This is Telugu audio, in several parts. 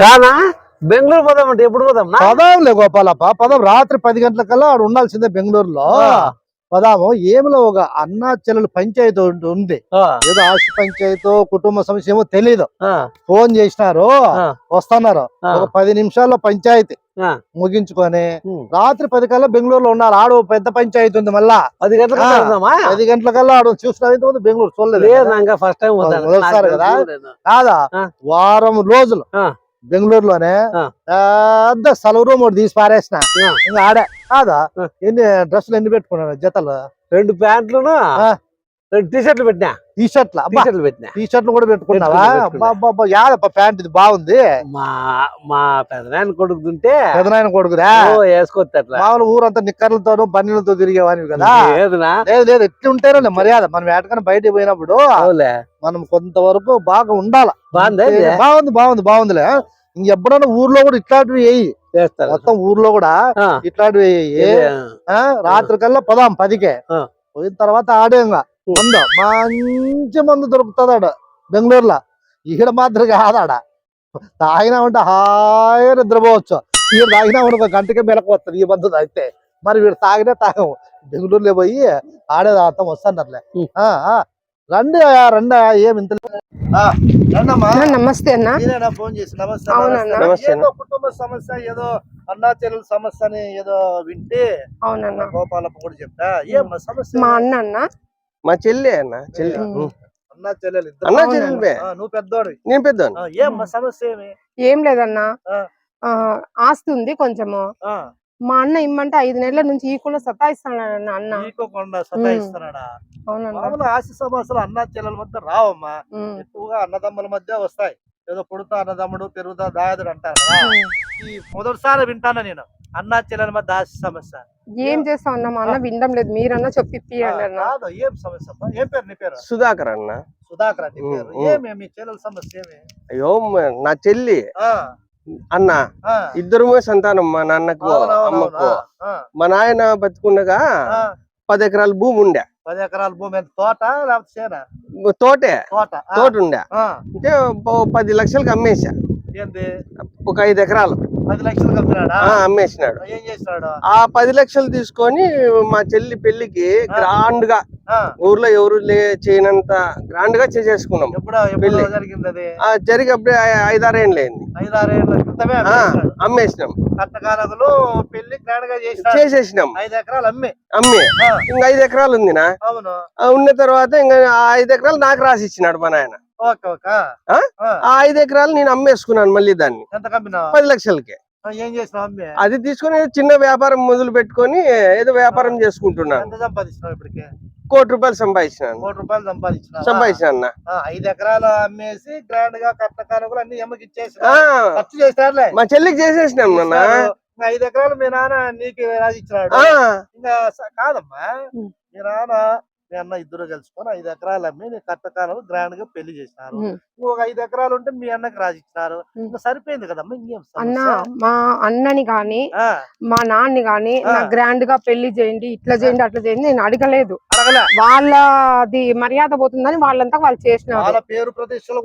కానా బెంగళూరు పోదామంటే ఎప్పుడు పోదాం నా? పదాంలే గోపాలప్ప పదం రాత్రి పది గంటలకల్లా ఆడ ఉండాల్సిందే బెంగళూరులో. పదాము ఏమిలో ఒక అన్నా చెల్లెలు పంచాయతీ ఉంది ఏదో ఆస్తి పంచాయతీ కుటుంబ సమస్య ఏమో తెలీదు ఫోన్ చేసినారు. వస్తున్నారు. ఒక పది నిమిషాల్లో పంచాయతీ. ముగించుకొని. రాత్రి పది కల్లా బెంగళూరులో ఉన్నారు ఆడ పెద్ద పంచాయతీ ఉంది మళ్ళా పది. వెళ్దామా పది గంటలకల్లా ఆడ చూసిన బెంగళూరు చూడలేదు ఫస్ట్ టైం కదా? కాదా. వారం రోజులు. బెంగళూరులోనే. పెద్ద సెలవు రూమ్ ఒకటి తీసి పారేసిన. ఇంకా ఆడే కాదా. ఎన్ని డ్రెస్సులు ఎన్ని పెట్టుకున్నాను జతలు రెండు ప్యాంట్లను ఆ. రెండు టీ షర్ట్లు పెట్టినా? టీ షర్ట్లు టీ షర్ట్లు పెట్టినా? టీ షర్ట్లు కూడా పెట్టుకున్నావా? యాదప్ప ప్యాంట్ ఇది బాగుంది. మా మా పెదనాయన కొడుకుతుంటే పెదనాయన కొడుకురా ఓ వేసుకోవచ్చు అట్లా. మామూలు ఊరంతా నిక్కర్లతోనూ బన్నీలతో తిరిగేవాడివి కదా? లేదునా? లేదు లేదు ఎట్లా ఉంటేనే మర్యాద. మనం ఎటకన్నా బయటికి పోయినప్పుడు అవులే మనం కొంతవరకు బాగా ఉండాల. బాగుంది? బాగుంది బాగుంది బాగుందిలే. ఇంక ఎప్పుడన్నా ఊర్లో కూడా ఇట్లాంటివి వేయి. చేస్తారు? మొత్తం ఊర్లో కూడా ఇట్లాంటివి రాత్రి కల్లా పదాం పదికే. పోయిన తర్వాత ఆడేంగా మందు మంచి మందు దొరుకుతుంది ఆడ బెంగళూరులో. ఈడ మాత్రం కాదాడ. తాగినా ఉంటే హాయిగా నిద్రపోవచ్చు. ఈడ తాగినా ఉంటే ఒక గంటకే మెలకపోతుంది ఈ మందు తాగితే. మరి వీడు తాగినా తాగము. బెంగళూరులో పోయి ఆడే తాగుతాం వస్తానర్లే. ఉం. ఆ, ఆ. రండి రండి అయ్యా, ఏం ఇంత ఆ, రండమ్మా. అన్న, నమస్తే అన్న. ఫోన్ చేసి? నమస్తే కుటుంబ సమస్య ఏదో అన్నా చెల్లెల సమస్య అని ఏదో వింటే అవునన్న. గోపాలప్ప కూడా చెప్తా. ఏం సమస్య? మా అన్న అన్న మా చెల్లి అన్న చెల్లి. అన్నా చెల్లెలు అన్న అవునన్న. చెల్లెలివే ఆ, నువ్వు పెద్దోడు నేను ఏం సమస్య ఏమి? ఏం లేదన్న. ఆస్తి ఉంది కొంచెము. ఆ, మా అన్న ఇమ్మంటే ఐదు నెలల నుంచి ఈ కూడా సతాయిస్తున్నాడన్న అన్న. నీకోకుండా సతాయిస్తున్నాడా మామూలు ఆశ సమస్యలు అన్నా చెల్లెల మధ్య రావమ్మా. ఎక్కువగా అన్నదమ్ముల మధ్య వస్తాయి. ఏదో పుడతా అన్నదమ్ముడు పెరుగుతా దాయదుడు అంటారు. ఈ మొదటిసారి వింటాను నేను? అన్నా చెల్లెల మధ్య ఆశ సమస్య. ఏం చేస్తాం అన్న మా అన్న వినడం లేదు. మీరన్నా చెప్పి అన్న కాదు ఏం సమస్య అమ్మా? ఏం పేరు నీ పేరు? సుధాకర్ అన్న. సుధాకర్ నీ ఉం, పేరు ఉం. ఏమి? మీ చెల్లెల సమస్య ఏమి? అయ్యో మ- నా చెల్లి. ఆ, అన్న ఆ. ఇద్దరుమే సంతానం మా నాన్నకు అవునవునవును. అమ్మకు. ఆ, మా నాయన బతుకుండగా ఆ, పది ఎకరాల భూమి ఉండే. పది ఎకరాల భూమి ఎంత? తోట లేకపోతే చేన? తోటే. తోట ఆ, తోట ఉండే. ఆ, అంటే ఓ పది లక్షలకి అమ్మేసా ఏంది? ఒక ఐదు ఎకరాలు. అమ్మేసినాడు. ఆ పది లక్షలు తీసుకొని మా చెల్లి పెళ్ళికి గ్రాండ్గా ఊర్లో ఎవరు లే చేయనంత గ్రాండ్గా చేసేసుకున్నాం పెళ్ళి. జరిగింది అది? ఆ జరిగి అప్పుడే ఐ- ఐదారేళ్ళు అయింది. అమ్మేసినాం. కట్టకాలకులు పెళ్ళి గ్రాండ్గా చేసేసినాం. ఐదు ఎకరాలు అమ్మి. ఇంకా ఐదు ఎకరాలు అవును. ఆ ఉన్న తర్వాత ఇంకా ఆ ఐదు ఎకరాలు నాకు రాసి ఇచ్చినాడు మా నాయన. ఆ? ఐదు ఎకరాలు నేను అమ్మేసుకున్నాను మళ్ళీ దాన్ని. పది లక్షలకి. ఏం అది తీసుకొని చిన్న వ్యాపారం మొదలు పెట్టుకొని ఏదో వ్యాపారం చేసుకుంటున్నాను. కోటి రూపాయలు సంపాదించినాను. కోటి రూపాయలు సంపాదించాను అన్న. ఐదు ఎకరాలు అమ్మేసి గ్రాండ్గా కట్టకాలకులు అన్ని ఎమ్మకి ఖర్చు మా చెల్లికి చేసేసినాం నాన్న. ఐదు ఎకరాలు మీ నాన్న నీకు ఆ, ఇంకా కాదమ్మా. మీ నాన్న మీ అన్న ఇద్దరు కలుసుకొని ఐదు ఎకరాలు అమ్మి నీ కట్టకాలం గ్రాండ్గా పెళ్ళి చేసినారు. ఇంకొక ఐదు ఎకరాలు ఉంటే మీ అన్నకి ఉం. ఇంకా సరిపోయింది కదమ్మా ఇంకేం అన్న? మా అన్నని గాని మా నాన్నని గాని గ్రాండ్గా పెళ్ళి చేయండి ఇట్లా చేయండి అట్లా చేయండి నేను అడగలేదు అడగలే వాళ్ళది మర్యాద పోతుందని వాళ్ళంతా వాళ్ళు చేసినారు వాళ్ళ పేరు ప్రతిష్టల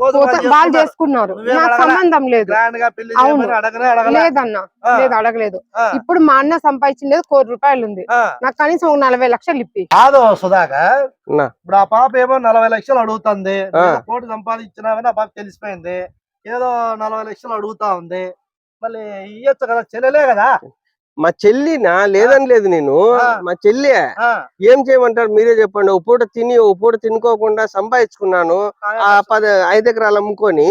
వాళ్ళు చేసుకున్నారు. నాకు? సంబంధం లేదు అవును. లేదన్న లేదు అడగలేదు ఇప్పుడు మా అన్న సంపాదించిండేది కోటి రూపాయలు ఉంది. నాకు కనీసం ఒక నలభై లక్షలు ఇప్పి కాదు సుధాకర్. ఇప్పుడు ఆ పాప ఏమో నలభై లక్షలు అడుగుతుంది. కోటి సంపాదించినావని ఆ పాప తెలిసిపోయింది. ఏదో నలభై లక్షలు అడుగుతా ఉంది. మళ్ళీ ఇయ్యొచ్చు కదా చెల్లెలే కదా. మా చెల్లినా లేదని లేదు నేను. మా చెల్లి ఏం చేయమంటారు? మీరే చెప్పండి. ఒక పూట తిని ఒక పూట తినుకోకుండా సంపాదించుకున్నాను. ఆ పది ఐదు ఎకరాలు అమ్ముకొని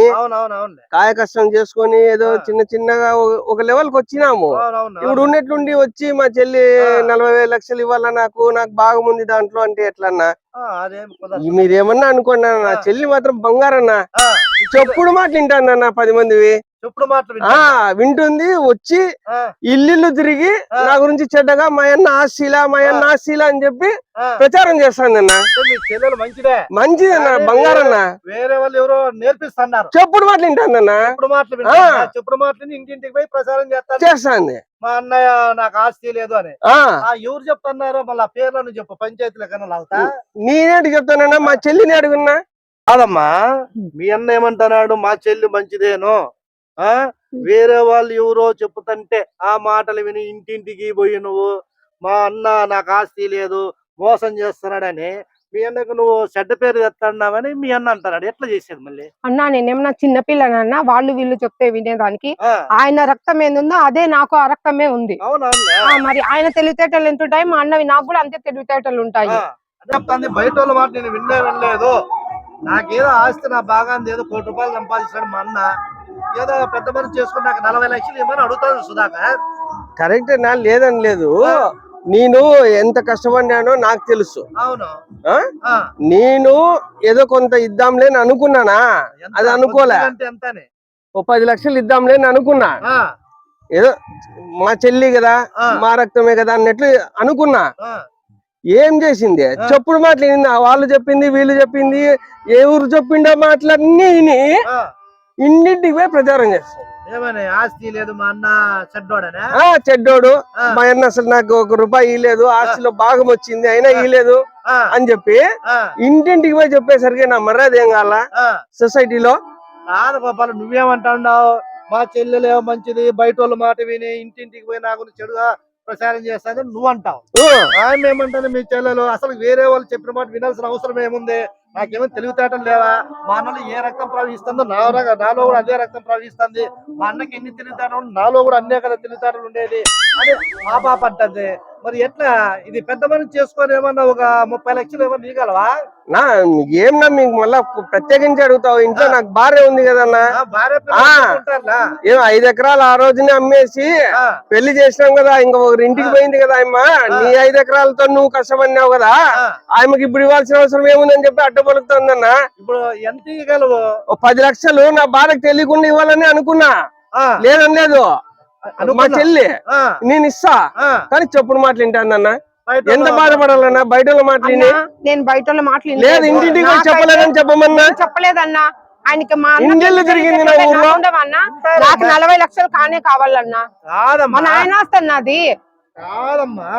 కాయ కష్టం చేసుకొని ఏదో. చిన్న చిన్నగా ఒక- లెవెల్కి వచ్చినాము ఇప్పుడు ఉన్నట్లుండి వచ్చి మా చెల్లి. నలభై వేల లక్షలు ఇవ్వాలా నాకు నాకు బాగుంది దాంట్లో అంటే ఎట్లన్నా? మీరేమన్నా అనుకోండి అన్న, నా. చెల్లి మాత్రం బంగారన్న. చెప్పుడు మాటలు వింటానన్న పది మందివి. చెప్పుడు మాటలు ఆ. వింటుంది వచ్చి ఇల్లు తిరిగి. నా గురించి చెడ్డగా మా అన్న ఆశీలా మా అన్న ఆశీలా అని చెప్పి ప్రచారం చెల్లెలు మంచిదే. మంచిదన్న అదే బంగారన్న. వేరే వాళ్ళు ఎవరో నేర్పిస్తున్నారు. చెప్పుడు మాటలు వింటాందన్న చెప్పుడు మాటలు వింటాను. చెప్పుడు మాటలు ఇంటింటికి పోయి ప్రచారం చేస్తాను. చేస్తాంది మా అన్నయ్య నాకు ఆస్తి లేదు అని. ఎవరు చెప్తున్నారో మళ్ళీ పేర్లను చెప్పు పంచాయతీల కన్నా లాగుతా. నేనేటి చెప్తానన్నా మా చెల్లిని అడుగున్నా. కాదమ్మా. మీ అన్న ఏమంటున్నాడు? మా చెల్లి మంచిదేను? ఆ? వేరే వాళ్ళు ఎవరో చెప్పుతంటే ఆ మాటలు విని ఇంటింటికి పోయి నువ్వు మా అన్న నాకు ఆస్తి లేదు మోసం చేస్తున్నాడని మీ అన్నకు నువ్వు చెడ్డ పేరు తెస్తున్నావని మీ అన్న అంటున్నాడు. ఎట్లా చేసేది మళ్ళీ? అన్నా నేనేమన్నా చిన్నపిల్లనన్నా వాళ్ళు వీళ్ళు చెప్తే వినేదానికి ఆ, ఆయన రక్తం ఏందుందో అదే నాకు ఆ రక్తమే ఉంది. ఆ, మరి ఆయన తెలివితేటలు ఎంత ఉంటాయి మా అన్నవి నాకు కూడా అంతే తెలివితేటలు ఉంటాయి. ఆ, అదే చెప్తాంది బయట వాళ్ళ మాట నేను విన్నే వినలేదు. నాకేదో ఆస్తి నా భాగాన్ని ఏదో కోటి రూపాయలు సంపాదిస్తాడు మా అన్న. ఏదో పెద్ద మనిషి చేసుకుని నాకు నలభై లక్షలు ఇవ్వమని అడుగుతాను సుధాకర్. కరెక్ట్ నా లేదని లేదు. నేను ఎంత కష్టపడినానో నాకు తెలుసు. నేను ఏదో కొంత ఇద్దాంలే అని అనుకున్నానా? అది అనుకోలే. ఓ పది లక్షలు ఇద్దాంలే అని అనుకున్నా. ఏదో మా చెల్లి కదా. మా రక్తమే కదా అన్నట్లు అనుకున్నా. ఏం చేసింది? చెప్పుడు మాటలు వినింది. వాళ్ళు చెప్పింది వీళ్ళు చెప్పింది ఏ ఊరు చెప్పిండో మాటలన్నీ విని. ఇంటింటికి పోయి ప్రచారం ఏమని? ఆస్తి లేదు మా అన్న చెడ్డోడనే? చెడ్డోడు. మా అన్న అసలు నాకు ఒక రూపాయి ఇయ్యలేదు ఆస్తిలో భాగం వచ్చింది అయినా ఇయ్యలేదు ఆ, అని చెప్పి ఇంటింటికి పోయి చెప్పేసరికి నా మర్యాద ఏం కాల. సొసైటీలో. కాదు గోపాల నువ్వేమంటావు? మా చెల్లెలేమో మంచిది బయట వాళ్ళ మాట విని ఇంటింటికి పోయి నా గురించి చెడుగా ప్రచారం చేస్తానని నువ్వు అంటావు ఆమె ఆయన ఏమంటాను మీ చెల్లెలు? అసలు వేరే వాళ్ళు చెప్పిన మాట వినాల్సిన అవసరం ఏముంది? నాకేమో తెలివితేటలు లేవా? మా అన్నలో ఏ రక్తం ప్రవహిస్తుందో నా నాలో కూడా అదే రక్తం ప్రవహిస్తుంది. మా అన్నకి ఎన్ని తెలివితేటలు నాలో కూడా అన్నే కదా తెలివితేటలు ఉండేది. అని మా పాప అంటది మరి ఎట్లా? ఇది పెద్ద మనిషి చేసుకొని ఏమన్నా ఒక ముప్పై లక్షలు ఏమన్నా నీగలవా నా ఏమన్నా మీకు మళ్ళా ప్రత్యేకించి అడుగుతావు? ఇంట్లో నాకు భార్య ఉంది కదన్నా. భార్య? ఏం ఐదు ఎకరాలు ఆ రోజునే అమ్మేసి పెళ్ళి చేసినాం కదా ఇంకా ఒకరి ఇంటికి పోయింది కదా ఆయమ్మ నీ ఐదు ఎకరాలతో నువ్వు కష్టపడినావు కదా ఆ. ఆమెకి ఇప్పుడు ఇవ్వాల్సిన అవసరం ఏముందని చెప్పి అడ్డ పలుకుతుందన్న ఇప్పుడు ఎంత ఇవ్వగలవు పది లక్షలు నా భార్యకు తెలియకుండా ఇవ్వాలని అనుకున్నా. ఆ, లేదని లేదు. మా. చెల్లి నేను ఇస్తా. కానీ చెప్పుడు మాటలు వింటానన్న ఎంత బాధపడాలన్నా బయట మాటలు నేను బయట మాటలు లేదు. ఇంటింటికి చెప్పలేదని చెప్పమన్నా? నేను చెప్పలేదన్నా. ఆయనకి మా. ఉండవన్నా. నాకు నలభై లక్షలు కానే కావాలన్నా. మా నాయన కాదమ్మా.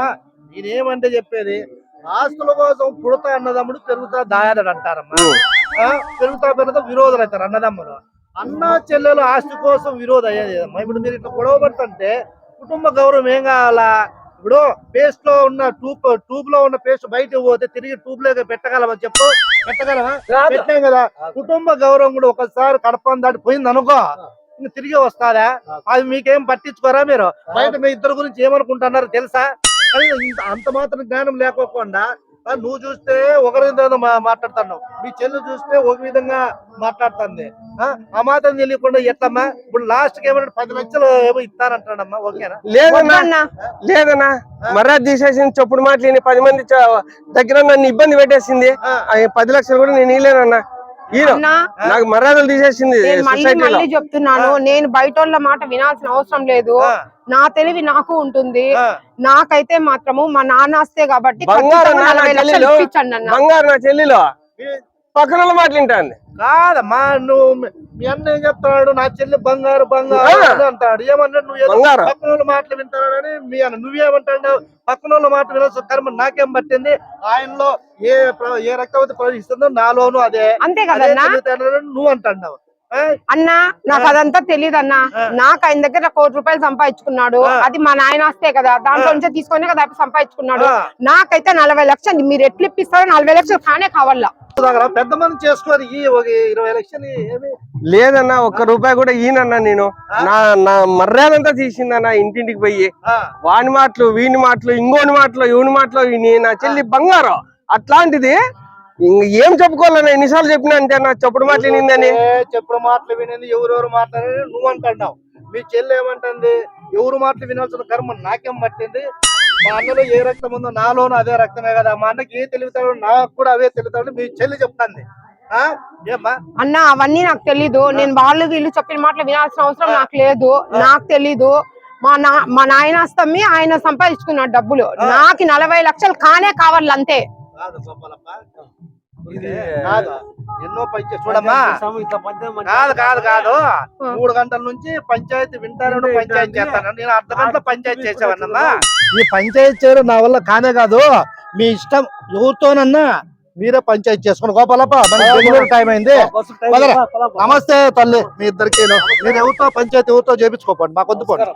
నేనేమంటే చెప్పేది? ఆస్తుల కోసం పుడతా అన్నదమ్ముడు పెరుగుతా దాయాదడు అంటారమ్మా. పెరుగుతా పెరుగుతా విరోధులు అవుతారు అన్నదమ్ములు. అన్న చెల్లెలు ఆస్తి కోసం విరోధం అయ్యేది అమ్మా ఇప్పుడు మీరు ఇట్లా గొడవ పడుతుంటే కుటుంబ గౌరవం ఏం కావాలా? ఇప్పుడు పేస్ట్లో ఉన్న ట్యూబ్ ట్యూబ్లో ఉన్న పేస్ట్ బయటకు పోతే తిరిగి ట్యూబ్లోకి పెట్టగలమా చెప్పు? పెట్టగలమా పెట్టాం కదా. కుటుంబ గౌరవం కూడా ఒకసారి కడపం దాటి పోయింది అనుకో తిరిగి వస్తారా? అది మీకేం పట్టించుకోరా మీరు? బయట మీ ఇద్దరు గురించి ఏమనుకుంటున్నారు తెలుసా? ఇంత అంత మాత్రం జ్ఞానం లేకోకుండా నువ్వు చూస్తే ఒకరి విధంగా మా- మాట్లాడుతున్నావు. మీ చెల్లి చూస్తే ఒక విధంగా మాట్లాడుతుంది. ఆ, మాత్రం తెలియకుండా ఎట్లమ్మా? ఇప్పుడు లాస్ట్కి ఏమంటే పది లక్షలు ఏమో ఇస్తానంటాడమ్మా ఓకేనా? లేదన్నా లేదన్నా. మర్యాద తీసేసింది చెప్పుడు మాటలు విని పది మంది దగ్గర నన్ను ఇబ్బంది పెట్టేసింది. పది లక్షలు కూడా నేను ఇలేనన్నా నాకు మర్యాదలు తీసేసింది మళ్ళీ చెప్తున్నాను నేను బయట వాళ్ళ మాట వినాల్సిన అవసరం లేదు. నా తెలివి నాకు ఉంటుంది. నాకైతే మాత్రము మా నాన్న ఆస్తే కాబట్టి బంగారం నా చెల్లెలు. ఇప్పించండి అన్న. బంగారు నా చెల్లిలో మీ- పక్కన మాటలు వింటాంది కాదమ్మా నువ్వు మీ- అన్న ఏం చెప్తున్నాడు నా చెల్లి బంగారు బంగారు అంటాడు. ఏమన్నాడు నువ్వు పక్కన వాళ్ళ మాటలు వింటాడని మీ అన్న నువ్వేమంటాడు పక్కన వాళ్ళ మాట వినాల్సిన కర్మ నాకేం పట్టింది? ఆయనలో ఏ ఏ రక్తవతి ప్రవహిస్తుందో నాలోను అదే. అంతే తెలివితేటలని నువ్వు అంటున్నావు? అన్నా నాకు అదంతా తెలియదు అన్నా. నాకు ఆయన దగ్గర కోటి రూపాయలు సంపాదించుకున్నాడు. అది మా నాయన ఆస్తే కదా దాంట్లో. నుంచే తీసుకొని కదా సంపాదించుకున్నాడు. నాకైతే నలభై లక్షలు మీరు ఎట్లు ఇప్పిస్తారో నలభై లక్షలు కానే కావాలా. పెద్ద మనం ఈ ఒక ఇరవై లక్షలు ఏమి? లేదన్నా ఒక్క రూపాయి కూడా ఈయనన్నా నేను. నా నా మర్యాద అంతా తీసిందన్నా ఇంటింటికి పోయి. వాని మాటలు వీని మాటలు ఇంకోని మాటలు ఇవని మాటలు నా చెల్లి బంగారం. అట్లాంటిది ఏం చెప్పుకోవాలన్నా ఎన్నిసార్లు చెప్పినా అంతే నా చెప్పుడు మాటలు వినిందని. ఏ చెప్పుడు మాటలు వినేది ఎవరెవరు మాట్లాడారు నువ్వు అంటున్నావు మీ చెల్లి ఏమంటుంది? ఎవరు మాటలు వినాల్సిన కర్మ నాకేం పట్టింది? మా అన్నలో ఏ రక్తం ఉందో నాలోనూ అదే రక్తమే కదా. మా అన్నకి ఏ తెలుగుతాడు నాకు కూడా అవే తెలుగుతాడు మీ చెల్లి చెప్తాంది. అన్న అవన్నీ నాకు తెలీదు. నేను వాళ్ళు వీళ్ళు చెప్పిన మాటలు వినాల్సిన అవసరం నాకు లేదు. నాకు తెలీదు. మా నా మా నాయన అస్తమ్మి ఆయన సంపాదించుకున్నాడు డబ్బులు. నాకు నలభై లక్షలు కానే కావాలి అంతే. కాదు గోపాలప్ప ఇది కాదు. ఎన్నో పంచాయతీ చూడమ్మా. కాదు కాదు కాదు. మూడు గంటల నుంచి పంచాయతీ వింటాను పంచాయతీ చేస్తాను నేను అర్ధ గంటలో పంచాయతీ చేసేవాడినమ్మా ఈ పంచాయతీ చేయడం నా వల్ల కానే కాదు. మీ ఇష్టం ఎవరితోనన్నా మీరే పంచాయతీ చేసుకోండి గోపాలప్ప మన బెంగళూరు టైం అయింది. నమస్తే తల్లి మీ ఇద్దరికి. మీరు ఎవరితో పంచాయతీ ఎవరితో చేపించుకోకండి మాకు వద్దు పోండి.